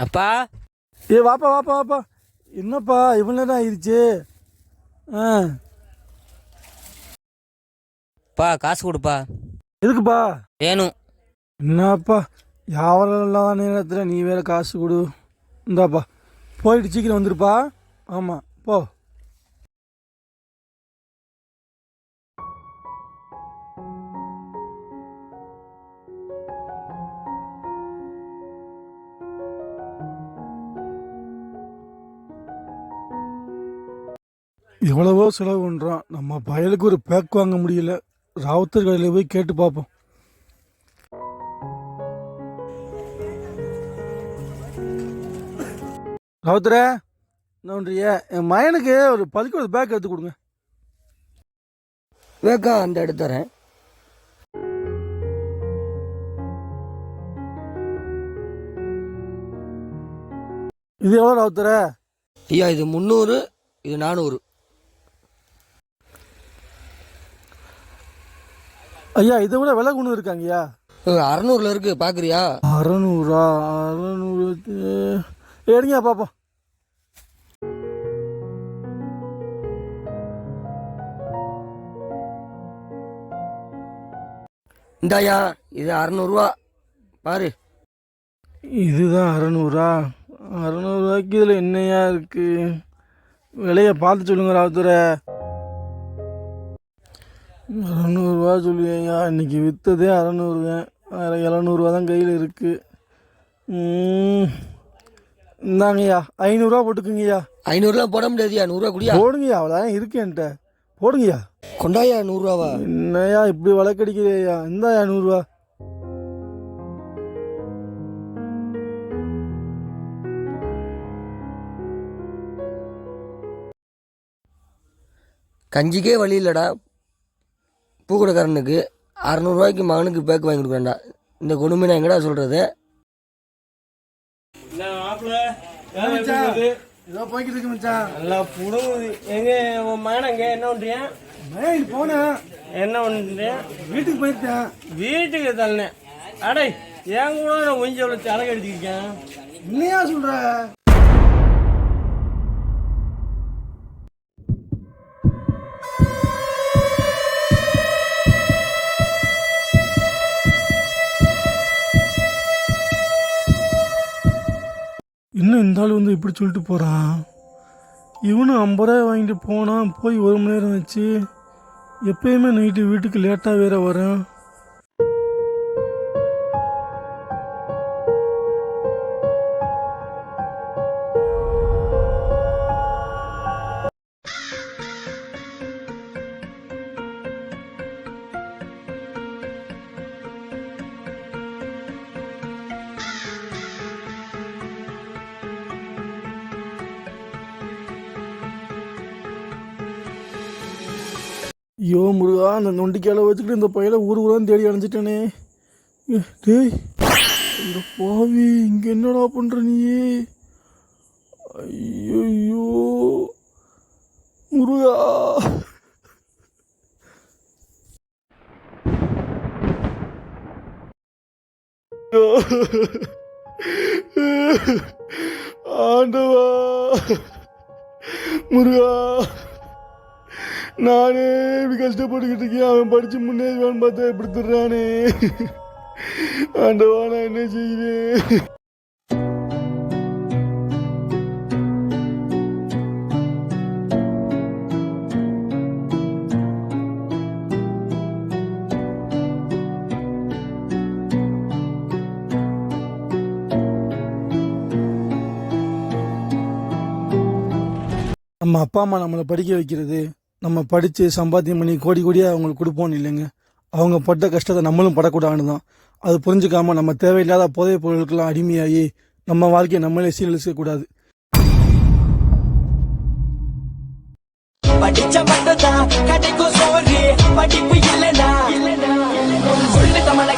அப்பா. ஏ வாப்பா வாப்பா வாப்பா. என்னப்பா இவ்வளோ நேரம் ஆயிடுச்சு? ஆ. பா காசு கொடுப்பா. எதுக்குப்பா? வேணும் என்னப்பா யாவரம் இல்லாத நேரத்தில் நீ வேற காசு கொடு? இந்தாப்பா போயிட்டு சீக்கிரம் வந்துருப்பா. ஆமாம் போ. எவ்வளவோ செலவு பண்ணுறோம் நம்ம பயலுக்கு ஒரு பேக் வாங்க முடியல. ராவுத்தர் கடையில் போய் கேட்டு பார்ப்போம் ராவுத்தரே பண்ணுறிய என் மயனுக்கு ஒரு பள்ளிக்கூட பேக் எடுத்து கொடுங்க. வேக்கா அந்த எடுத்துறேன் இது எவ்வளோ ராவுத்தரே? ஐயா இது முந்நூறு இது நானூறு. ஐயா இதை விட விலை கொண்டு இருக்காங்கய்யா. அறநூறுல இருக்கு பாக்குறியா? அறநூறா அறநூறு எடுங்க பார்ப்போம் இந்தாயா இது அறநூறுவா. பாரு. இதுதான் அறநூறா. அறநூறுவாய்க்கு இதில் என்னையா இருக்கு? விலையை பார்த்து சொல்லுங்க ராவுத்தர. அறநூறுவா சொல்லுவேயா இன்னைக்கு விற்றதே அறநூறுவா வேறு எழுநூறுவா தான் கையில் இருக்கு. ம், இந்தாங்கய்யா. ஐநூறுரூவா போட்டுக்குங்கய்யா. ஐநூறுலாம் போட முடியாதுயா நூறுரூவா குடியா? போடுங்கய்யா. அவ்வளோதான் இருக்கு என்கிட்ட. போடுங்கய்யா. கொண்டாயா நூறுரூவாவா? என்னய்யா இப்படி வழக்கடிக்கிறியா இந்தாயா நூறுரூவா. கஞ்சிக்கே வழி இல்லைடா. பூக்கடைக்காரனுக்கு அறநூறுவாய்க்கு மகனுக்கு பேக் வாங்கி கொடுக்குறேன்டா. இந்த கொடுமை நான் எங்கடா சொல்றது? ஏதோ போய்கிட்டு இருக்கு மச்சான். நல்லா புடுங்குது எங்க உன் மகனங்க என்ன பண்றியா? மயில் போனேன். என்ன பண்றியா? வீட்டுக்கு போயிருக்கேன். வீட்டுக்கு தள்ளனேன். அடே என் கூட நான் கொஞ்சம் அவ்வளோ தலை அடிச்சிருக்கேன். என்னையா சொல்ற? இந்த ஆள் வந்து இப்படி சொல்லிட்டு போகிறான் இவனும் ஐம்பது ரூபாய் வாங்கிட்டு போனான். போய் ஒரு மணி நேரம் வச்சு எப்பயுமே நைட்டு வீட்டுக்கு லேட்டாக வேற வரேன் ஐயோ முருகா அந்த நொண்டிக்கால வச்சுக்கிட்டு இந்த பையில ஊர் ஊரான் தேடி அணைஞ்சிட்டேனே டேய் இந்த பாவி இங்க என்னடா பண்ற நீ ஐயோ முருகா. ஆண்டவா முருகா. நானே இப்படி கஷ்டப்பட்டுக்கிட்டு இருக்கேன். அவன் படித்து முன்னேறுவான்னு பார்த்தா இப்படி திடுறானே ஆண்டவா நான் என்ன செய்வேன்? நம்ம அப்பா அம்மா நம்மளை படிக்க வைக்கிறது. நம்ம படித்து சம்பாத்தியம் பண்ணி கோடி கோடியாக அவங்களுக்கு கொடுப்போம் இல்லைங்க. அவங்க பட்ட கஷ்டத்தை நம்மளும் படக்கூடாதுன்னு தான். அது புரிஞ்சுக்காம நம்ம தேவையில்லாத போதைப் பொருட்களுக்கெல்லாம் அடிமையாகி நம்ம வாழ்க்கையை நம்மளே சீரழிக்கக்கூடாது படிச்ச மட்டும்தான் கிடைக்கும் சோறு படிப்பு இல்லனா சொல்லு தமிழ